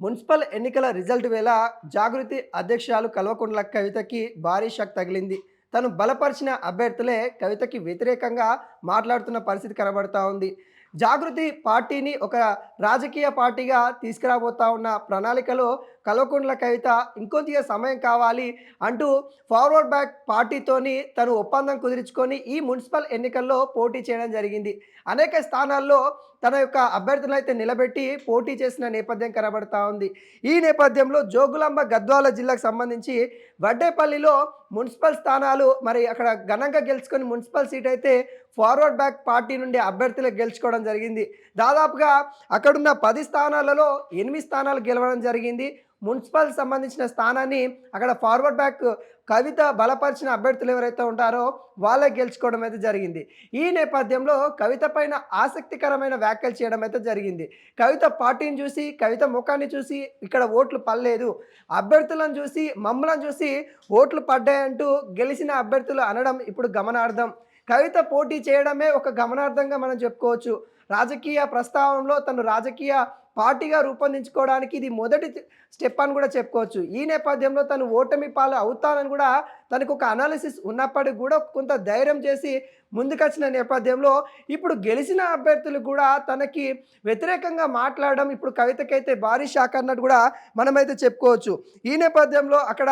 Municipal ఎన్నికల result వేళ జాగృతి అధ్యక్షురాలు కల్వకుంట్ల కవితకి భారీ షాక్ తగిలింది. తను బలపరిచిన అభ్యర్థులే కవితకి వ్యతిరేకంగా మాట్లాడుతున్న పరిస్థితి కనబడతా ఉంది. జాగృతి పార్టీని ఒక రాజకీయ పార్టీగా తీసుకురాబోతా ఉన్న ప్రణాళికలో కల్వకుంట్ల కవిత ఇంకొద్దిగా సమయం కావాలి అంటూ ఫార్వర్డ్ బ్యాక్ పార్టీతోని తను ఒప్పందం కుదుర్చుకొని ఈ మున్సిపల్ ఎన్నికల్లో పోటీ చేయడం జరిగింది. అనేక స్థానాల్లో తన యొక్క అభ్యర్థులను అయితే నిలబెట్టి పోటీ చేసిన నేపథ్యం కనబడతా ఉంది. ఈ నేపథ్యంలో జోగులాంబ గద్వాల జిల్లాకు సంబంధించి వడ్డేపల్లిలో మున్సిపల్ స్థానాలు మరి అక్కడ ఘనంగా గెలుచుకొని మున్సిపల్ సీట్ అయితే ఫార్వర్డ్ బ్యాక్ పార్టీ నుండి అభ్యర్థులు గెలుచుకోవడం జరిగింది. దాదాపుగా అక్కడున్న పది స్థానాలలో ఎనిమిది స్థానాలు గెలవడం జరిగింది. మున్సిపల్ సంబంధించిన స్థానాన్ని అక్కడ ఫార్వర్డ్ బ్యాక్ కవిత బలపరిచిన అభ్యర్థులు ఎవరైతే ఉంటారో వాళ్ళే గెలుచుకోవడం అయితే జరిగింది. ఈ నేపథ్యంలో కవిత పైన ఆసక్తికరమైన వ్యాఖ్యలు చేయడం అయితే జరిగింది. కవిత పార్టీని చూసి కవిత ముఖాన్ని చూసి ఇక్కడ ఓట్లు పడలేదు. అభ్యర్థులను చూసి మమ్మలను చూసి ఓట్లు పడ్డాయంటూ గెలిచిన అభ్యర్థులు అనడం ఇప్పుడు గమనార్థం కవిత పోటీ చేయడమే ఒక గమనార్థంగా మనం చెప్పుకోవచ్చు. రాజకీయ ప్రస్తావనలో తను రాజకీయ పార్టీగా రూపొందించుకోవడానికి ఇది మొదటి స్టెప్ అని కూడా చెప్పుకోవచ్చు. ఈ నేపథ్యంలో తను ఓటమి పాలు అవుతానని కూడా తనకు ఒక అనాలిసిస్ ఉన్నప్పటికీ కూడా కొంత ధైర్యం చేసి ముందుకొచ్చిన నేపథ్యంలో ఇప్పుడు గెలిచిన అభ్యర్థులు కూడా తనకి వ్యతిరేకంగా మాట్లాడడం ఇప్పుడు కవితకైతే భారీ షాక్ అన్నట్టు కూడా మనమైతే చెప్పుకోవచ్చు. ఈ నేపథ్యంలో అక్కడ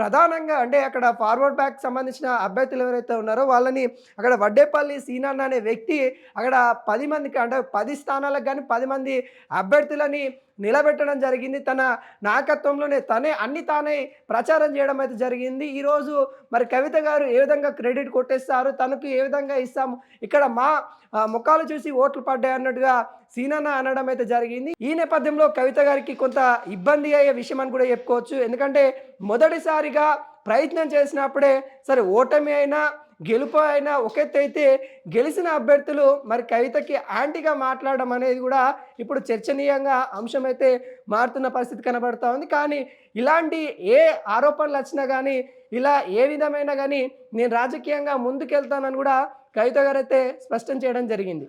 ప్రధానంగా అంటే అక్కడ ఫార్వర్డ్ బ్యాక్ సంబంధించిన అభ్యర్థులు ఎవరైతే ఉన్నారో వాళ్ళని అక్కడ వడ్డేపల్లి సీనాన్న అనే వ్యక్తి అక్కడ పది మందికి అంటే పది స్థానాలకు కానీ పది మంది అభ్యర్థులని నిలబెట్టడం జరిగింది. తన నాయకత్వంలోనే తనే అన్ని తానే ప్రచారం చేయడం అయితే జరిగింది. ఈరోజు మరి కవిత గారు ఏ విధంగా క్రెడిట్ కొట్టేస్తారు? తనకు ఏ విధంగా ఇస్తాము? ఇక్కడ మా ముఖాలు చూసి ఓట్లు పడ్డాయి అన్నట్టుగా సీనన్న అనడం అయితే జరిగింది. ఈ నేపథ్యంలో కవిత గారికి కొంత ఇబ్బంది అయ్యే విషయం అని కూడా చెప్పుకోవచ్చు. ఎందుకంటే మొదటిసారిగా ప్రయత్నం చేసినప్పుడే సరే ఓటమి అయినా గెలుపు అయినా ఒకెత్తైతే గెలిచిన అభ్యర్థులు మరి కవితకి యాంటీగా మాట్లాడడం అనేది కూడా ఇప్పుడు చర్చనీయంగా అంశం అయితే మారుతున్న పరిస్థితి కనబడుతూ ఉంది. కానీ ఇలాంటి ఏ ఆరోపణలు వచ్చినా కానీ ఇలా ఏ విధమైన కానీ నేను రాజకీయంగా ముందుకెళ్తానని కూడా కవిత గారైతే స్పష్టం చేయడం జరిగింది.